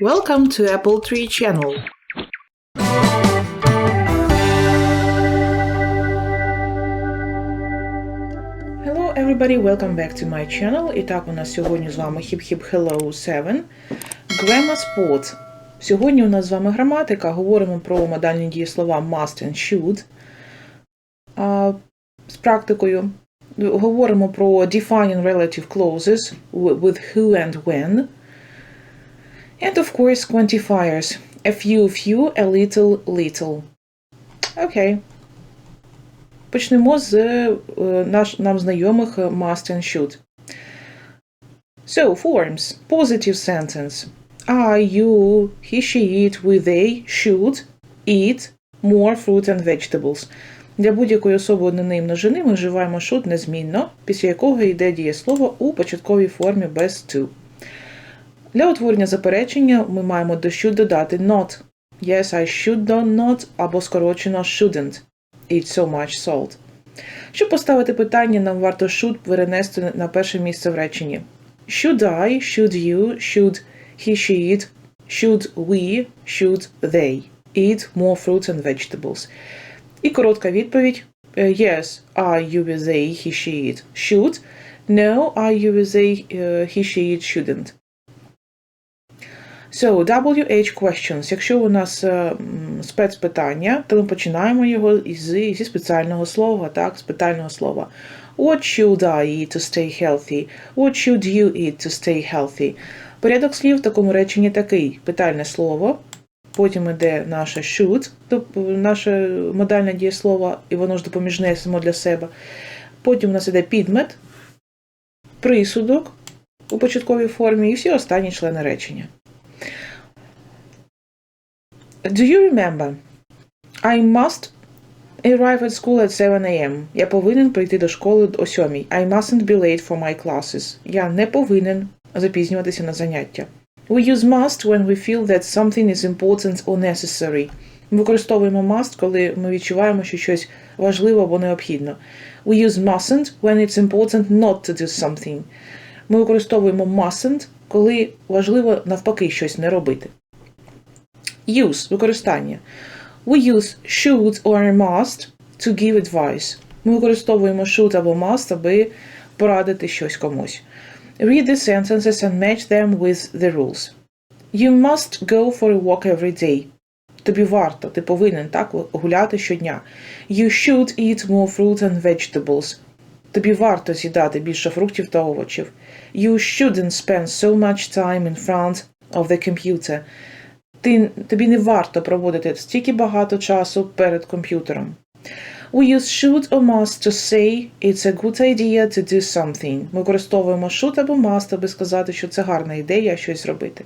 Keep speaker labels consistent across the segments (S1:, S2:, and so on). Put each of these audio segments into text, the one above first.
S1: Welcome to Apple Tree Channel. Hello everybody, welcome back to my channel. І так, у нас сьогодні з вами Hip Hip Hello 7. Grammar Sport. Сьогодні у нас з вами граматика. Говоримо про модальні дієслова must and should. З практикою. Говоримо про defining relative clauses with who and when. And of course, quantifiers. A few, few, a little, little. Окей. Почнемо з е, наш, нам знайомих е, must and should. So, forms. Positive sentence. I, you, he, she, it, we, they should eat more fruit and vegetables. Для будь-якої особи однини множини ми вживаємо should незмінно, після якого йде дієслово у початковій формі без to. Для утворення заперечення ми маємо до should додати not. Yes, I should not або скорочено shouldn't eat so much salt. Щоб поставити питання, нам варто should перенести на перше місце в реченні. Should I, should you, should he, she, it, should we, should they eat more fruits and vegetables. І коротка відповідь е, Yes, I, you, they, he, she, it should. No, I, you, they, е, he, she, it shouldn't. So, WH questions. Якщо у нас е, спецпитання, то ми починаємо його із, зі спеціального слова, так, з питального слова. What should I eat to stay healthy? What should you eat to stay healthy? Порядок слів в такому реченні такий: питальне слово, потім іде наше should, наше модальне дієслово, і воно ж допоміжне само для себе. Потім у нас іде підмет, присудок у початковій формі і всі останні члени речення. Do you remember? I must arrive at school at 7 a.m. Я повинен прийти до школи о 7. I mustn't be late for my classes. Я не повинен запізнюватися на заняття. We use must when we feel that something is important or necessary. Ми використовуємо must, коли ми відчуваємо, що щось важливо або необхідно. We use mustn't when it's important not to do something. Ми використовуємо mustn't, коли важливо навпаки щось не робити. Use – використання. We use should or must to give advice. Ми використовуємо should або must, аби порадити щось комусь. Read the sentences and match them with the rules. You must go for a walk every day. Тобі варто, ти повинен так гуляти щодня. You should eat more fruit and vegetables. Тобі варто з'їдати більше фруктів та овочів. You shouldn't spend so much time in front of the computer. Ти, тобі не варто проводити стільки багато часу перед комп'ютером. We use should or must to say it's a good idea to do something. Ми використовуємо should або must, аби сказати, що це гарна ідея щось робити.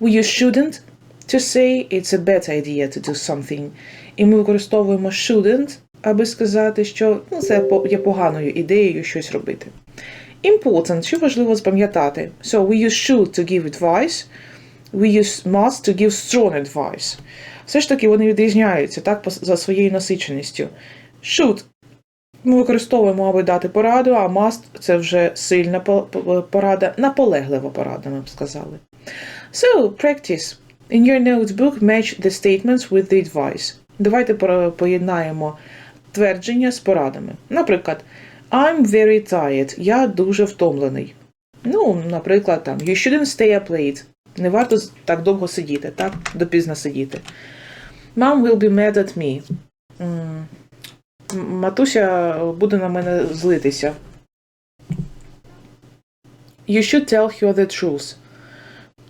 S1: We use shouldn't to say it's a bad idea to do something. І ми використовуємо shouldn't, аби сказати, що ну, це є поганою ідеєю щось робити. Important, що важливо запам'ятати. So we use should to give advice. We use must to give strong advice. Все ж таки вони відрізняються так, за своєю насиченістю. Should ми використовуємо, аби дати пораду, а must це вже сильна по- по- порада, наполеглива порада, ми б сказали. So, practice. In your notebook, match the statements with the advice. Давайте поєднаємо твердження з порадами. Наприклад, I'm very tired. Я дуже втомлений. Ну, наприклад, там, you shouldn't stay up late. Не варто так довго сидіти, так? Допізно сидіти. Mom will be mad at me. Матуся буде на мене злитися. You should tell her the truth.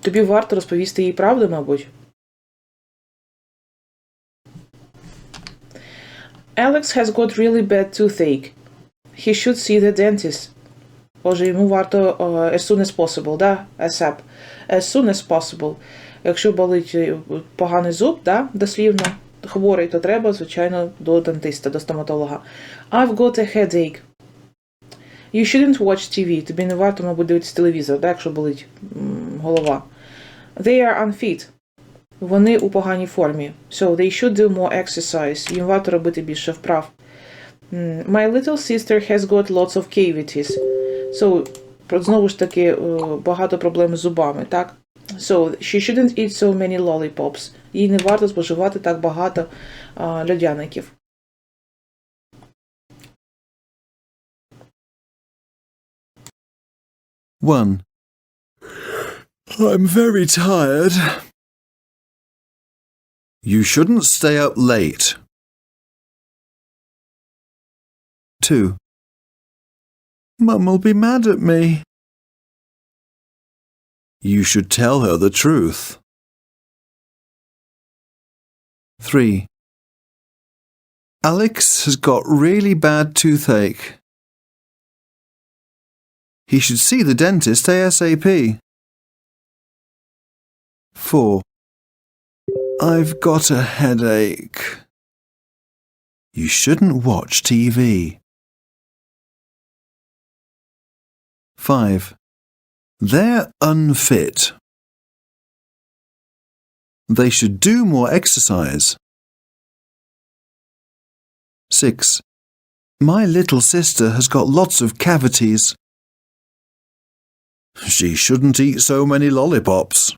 S1: Тобі варто розповісти їй правду, мабуть. Alex has got really bad toothache. He should see the dentist. Отже, йому варто uh, as soon as possible, да? ASAP. As soon as possible. Якщо болить е, поганий зуб, да? дослівно, хворий, то треба, звичайно, до дентиста, до стоматолога. I've got a headache. You shouldn't watch TV. Тобі не варто, мабуть, дивитися телевізор, да? якщо болить голова. They are unfit. Вони у поганій формі. So they should do more exercise. Їм варто робити більше вправ. My little sister has got lots of cavities. So, знову ж таки, е, багато проблем з зубами, так? So, she shouldn't eat so many lollipops. Їй не варто споживати так багато а, льодяників.
S2: One. I'm very tired. You shouldn't stay up late. Two. Mum will be mad at me. You should tell her the truth. 3. Alex has got really bad toothache. He should see the dentist ASAP. 4. I've got a headache. You shouldn't watch TV. 5. They're unfit. They should do more exercise. 6. My little sister has got lots of cavities. She shouldn't eat so many lollipops.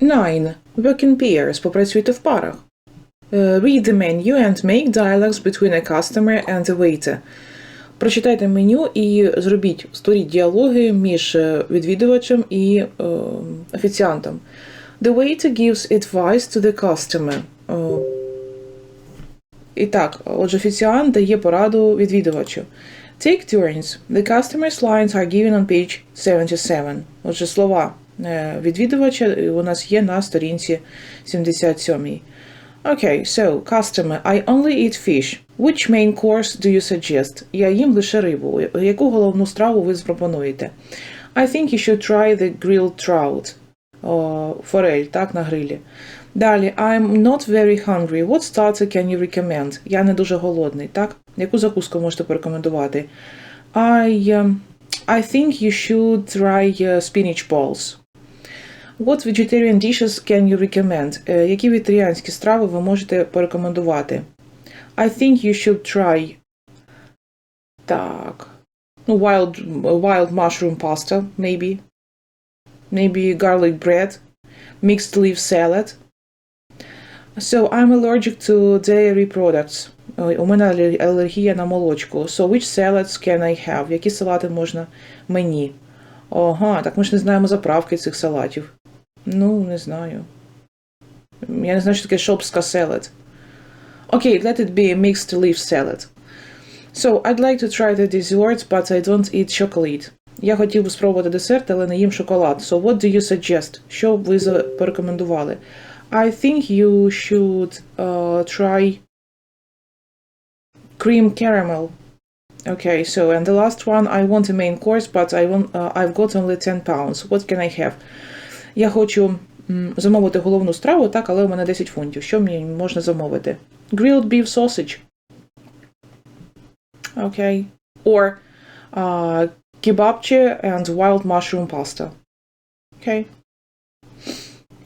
S1: Nine. Work in pairs. Попрацюйте в парах. Е, Read the menu and make dialogues between a customer and the waiter. Прочитайте меню і зробіть, створіть діалоги між е, відвідувачем і е, офіціантом. The waiter gives advice to the customer. І так, отже, офіціант дає пораду відвідувачу. Take turns. The customer's lines are given on page 77. Отже, слова відвідувача у нас є на сторінці 77. Okay, so, customer, I only eat fish. Which main course do you suggest? Я їм лише рибу. Яку головну страву ви запропонуєте? I think you should try the grilled trout. О, форель, так, на грилі. Далі, I'm not very hungry. What starter can you recommend? Я не дуже голодний, так? Яку закуску можете порекомендувати? I, um, I think you should try uh, spinach balls. What vegetarian dishes can you recommend? Е, Які вегетаріанські страви ви можете порекомендувати? I think you should try. Так. Ну, wild, wild mushroom pasta, maybe. Maybe garlic bread. Mixed leaf salad. So, I'm allergic to dairy products. У мене алергія на молочку. So, which salads can I have? Які салати можна мені? Ага, так ми ж не знаємо заправки цих салатів. Ну, не знаю. Я не знаю, що таке шопска salad. Okay, let it be a mixed leaf salad. So, I'd like to try the desserts, but I don't eat chocolate. Я хотів би спробувати десерт, але не їм шоколад. So, what do you suggest? Що б ви за- порекомендували? I think you should uh, try cream caramel. Okay, so and the last one, I want a main course, but I want, uh, I've got only 10 pounds. What can I have? Я хочу замовити головну страву, так, але у мене 10 фунтів. Що мені можна замовити? Grilled beef sausage. Okay. Or uh, kebabche and wild mushroom pasta. Okay.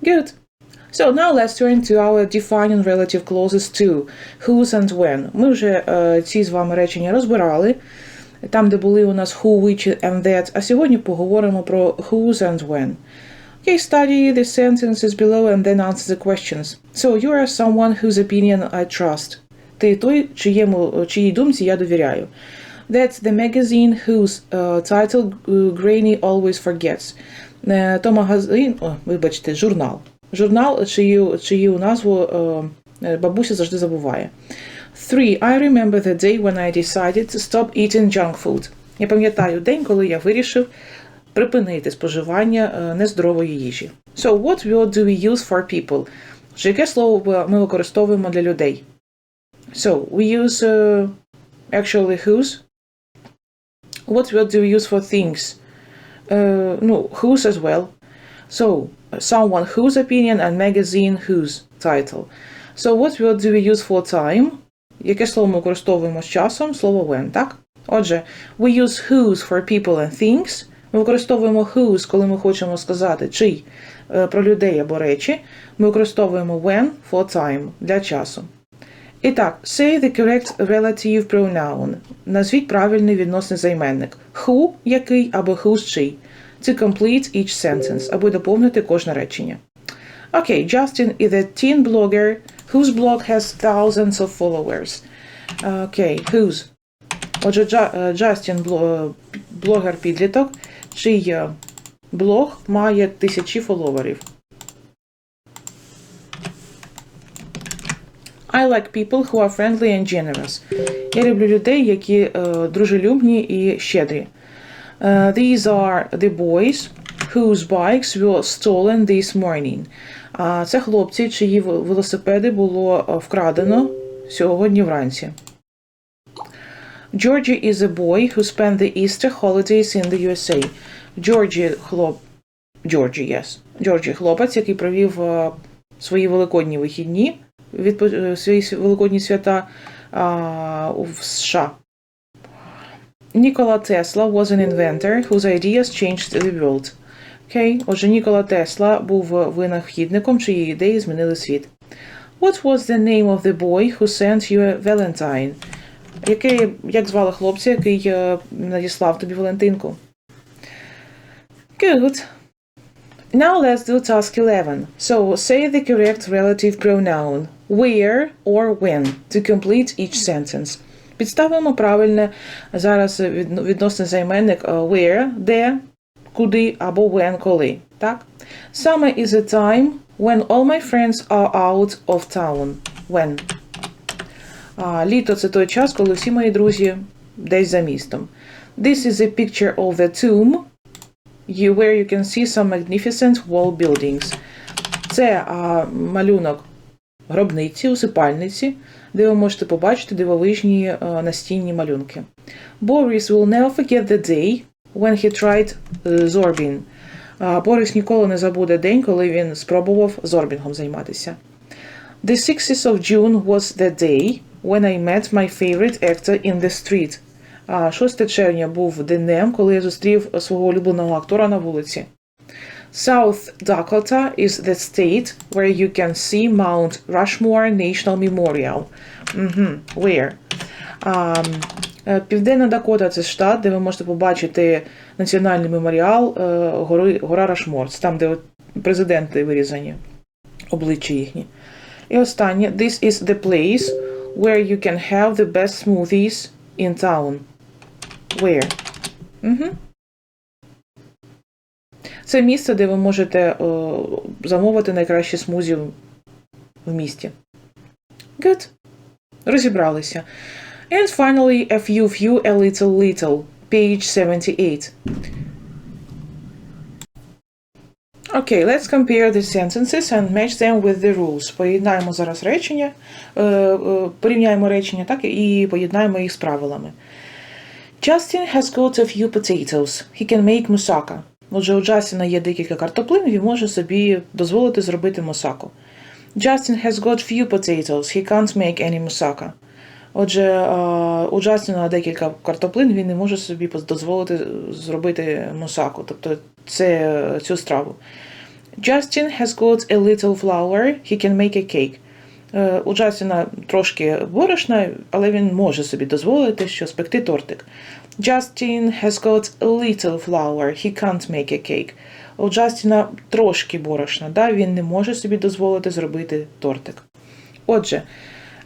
S1: Good. So now let's turn to our defining relative clauses to whose and when. Ми вже е, ці з вами речення розбирали, там, де були у нас who, which and that, а сьогодні поговоримо про whose and when. Okay, study the sentences below and then answer the questions. So, you are someone whose opinion I trust. Ти той, чиєму, чиїй думці я довіряю. That's the magazine whose uh, title uh, Granny always forgets. Е, То магазин, о, вибачте, журнал. Журнал, чию, чию назву е, е, бабуся завжди забуває. Three. I remember the day when I decided to stop eating junk food. Я пам'ятаю день, коли я вирішив припинити споживання е, нездорової їжі. So, what word do we use for people? Отже, яке слово ми використовуємо для людей? So, we use uh, actually whose. What word do we use for things? Uh, no, whose as well. So, someone whose opinion and magazine whose title. So, what word do we use for time? Яке слово ми використовуємо з часом? Слово when, так? Отже, we use whose for people and things. Ми використовуємо whose, коли ми хочемо сказати чий е, про людей або речі. Ми використовуємо when for time для часу. І так, say the correct relative pronoun. Назвіть правильний відносний займенник. Who – який або who's чий. To complete each sentence, аби доповнити кожне речення. Okay, Justin is a teen blogger whose blog has thousands of followers. Okay, whose? Отже, е, Джастін блогер-підліток, чий блог має тисячі фоловерів. I like people who are friendly and generous. Я люблю людей, які е, дружелюбні і щедрі. Е, these are the boys whose bikes were stolen this morning. Це хлопці, чиї велосипеди було е, вкрадено сьогодні вранці. Georgie is a boy who spent the Easter holidays in the yes. Georgie хлопець, який провів е, свої великодні вихідні, відпо... е, свої с- великодні свята в США. Нікола Тесла was an inventor whose ideas changed the world. Окей, отже, Нікола Тесла був винахідником, чиї ідеї змінили світ. What was the name of the boy who sent you a Valentine? Який, як звали хлопця, який е, надіслав тобі Валентинку? Good. Now let's do task 11. So say the correct relative pronoun where or when to complete each sentence. Підставимо правильне зараз відно- відносний займенник е, where, де, куди або when, коли. Так? Summer is a time when all my friends are out of town. When. А, літо це той час, коли всі мої друзі десь за містом. This is a picture of the tomb where you can see some magnificent wall buildings. Це а, малюнок гробниці, усипальниці, де ви можете побачити дивовижні а, настінні малюнки. Boris will never forget the day when he tried Zorbing. А, Борис ніколи не забуде день, коли він спробував зорбінгом займатися. The 6th of June was the day when I met my favorite actor in the street. 6 червня був днем, коли я зустрів свого улюбленого актора на вулиці. South Dakota is the state where you can see Mount Rushmore National Memorial. Угу. Where? А, е, Південна Дакота це штат, де ви можете побачити національний меморіал е, гори, гора Рашмор. Це там, де президенти вирізані, обличчя їхні. І останнє. This is the place where you can have the best smoothies in town. Where? Угу. Це місце, де ви можете о, замовити найкращі смузі в- в місті. Good. Розібралися. And finally, a few, few, a little, little. Page 78. Okay, let's compare the sentences and match them with the rules. Поєднаємо зараз речення, е, е, порівняємо речення, так, і поєднаємо їх з правилами. Justin has got a few potatoes. He can make moussaka. Отже, у Джастіна є декілька картоплин, він може собі дозволити зробити мусаку. Justin has got few potatoes. He can't make any moussaka. Отже, е, у Джастіна декілька картоплин, він не може собі дозволити зробити мусаку, тобто це цю страву. Justin has got a little flour. He can make a cake. Е, У Джастіна трошки борошна, але він може собі дозволити, що спекти тортик. Justin has got a little flour. He can't make a cake. У Джастіна трошки борошна, да? він не може собі дозволити зробити тортик. Отже,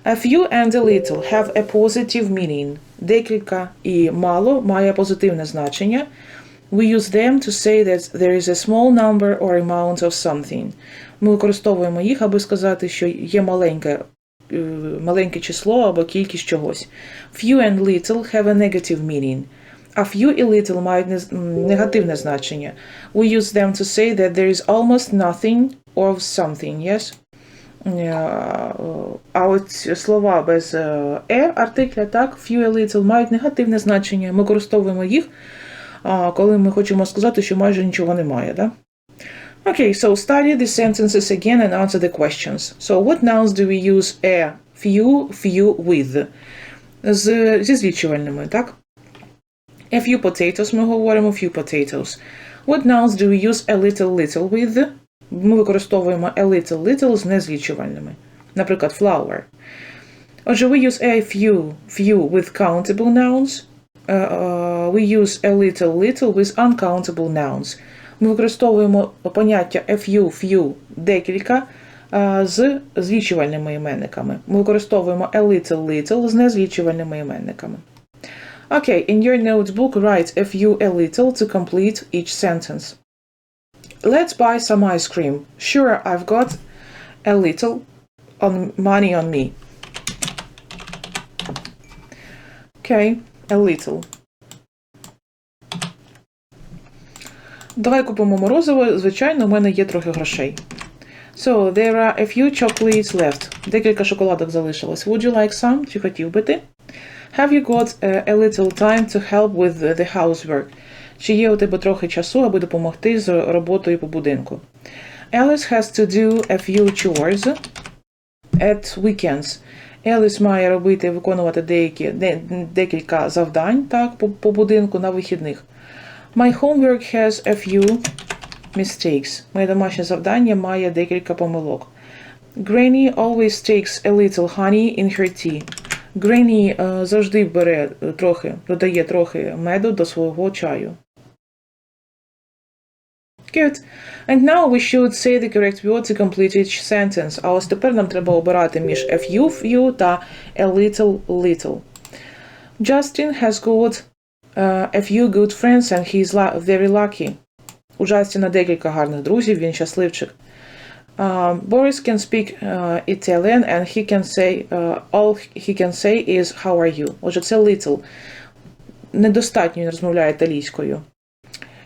S1: a few and a little have a positive meaning. Декілька і мало має позитивне значення. We use them to say that there is a small number or amount of something. Ми використовуємо їх, аби сказати, що є маленьке, е, маленьке число або кількість чогось. Few and little have a negative meaning. А few і little мають нез- м, негативне значення. We use them to say that there is almost nothing of something, yes? Е, А от слова без е, е артикля, так, few і little мають негативне значення. Ми використовуємо їх, коли ми хочемо сказати, що майже нічого немає, да? Okay, so study the sentences again and answer the questions. So what nouns do we use a, few, few with? З, зі злічувальними, так? A few potatoes ми говоримо few potatoes. What nouns do we use a little little with? Ми використовуємо a little little з незлічувальними. Наприклад, flour. Отже, we use a few, few with countable nouns. Uh, uh, we use a little, little with uncountable nouns. Ми використовуємо поняття a few, few, декілька е, з злічувальними іменниками. Ми використовуємо a little, little з незлічувальними іменниками. Окей, Okay, in your notebook, write a few, a little to complete each sentence. Let's buy some ice cream. Sure, I've got a little on money on me. Okay, a little. Давай купимо морозиво. Звичайно, у мене є трохи грошей. So, there are a few chocolates left. Декілька шоколадок залишилось. Would you like some? Чи хотів би ти? Have you got uh, a little time to help with the housework? Чи є у тебе трохи часу, аби допомогти з роботою по будинку? Alice has to do a few chores at weekends. Еліс має робити виконувати деякі, де, декілька завдань так, по, по будинку на вихідних. My homework has a few mistakes. Моє домашнє завдання має декілька помилок. Granny always takes a little honey in her tea. Грені е, завжди бере е, трохи, додає трохи меду до свого чаю. Good. And now we should say the correct word to complete each sentence. А ось тепер нам треба обирати між a few, few та a little, little. Justin has got uh, a few good friends and he is la- very lucky. У Джастіна декілька гарних друзів, він щасливчик. Uh, Boris can speak uh, Italian and he can say uh, all he can say is how are you. Отже, це little. Недостатньо він розмовляє італійською.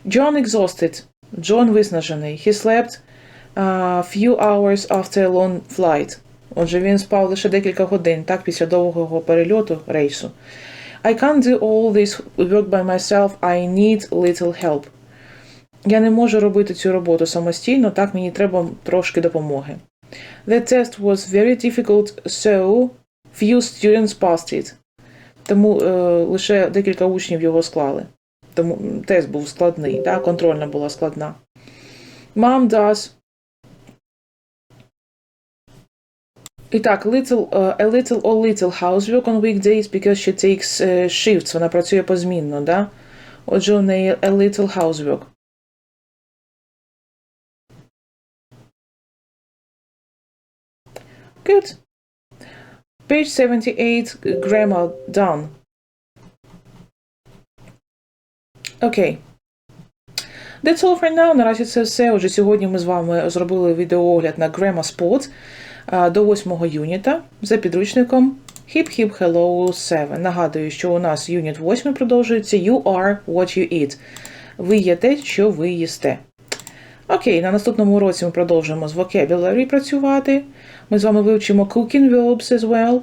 S1: John exhausted. Джон виснажений. He slept uh, few hours after a long flight. Отже, він спав лише декілька годин, так, після довгого перельоту рейсу. I can't do all this work by myself. I need little help. Я не можу робити цю роботу самостійно, так мені треба трошки допомоги. The test was very difficult, so few students passed it. Тому е, лише декілька учнів його склали. Тому тест був складний, так, контрольна була складна. Mom does. І так, little, е, a little or little housework on weekdays because she takes е, shifts, вона працює позмінно, да? Отже, у неї a little housework. Good. Page 78, grammar done. Окей. That's all for now. Наразі це все. Отже, сьогодні ми з вами зробили відеоогляд на Grammar Spot до 8 юніта за підручником Hip Hip Hello 7. Нагадую, що у нас юніт 8 продовжується You are what you eat. Ви є те, що ви їсте. Окей, на наступному уроці ми продовжуємо з vocabulary працювати. Ми з вами вивчимо cooking verbs as well.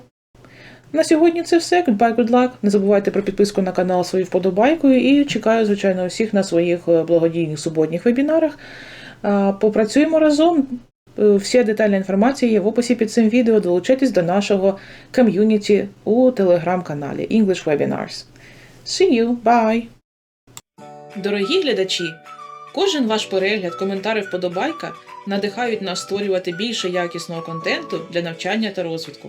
S1: На сьогодні це все. Goodbye, good luck. Не забувайте про підписку на канал свою вподобайкою і чекаю, звичайно, усіх на своїх е, благодійних суботніх вебінарах. Попрацюємо разом. Е, Вся детальна інформація є в описі під цим відео. Долучайтесь до нашого ком'юніті у телеграм-каналі English Webinars. See you, bye! Дорогі глядачі! Кожен ваш перегляд, коментар і вподобайка надихають нас створювати більше якісного контенту для навчання та розвитку.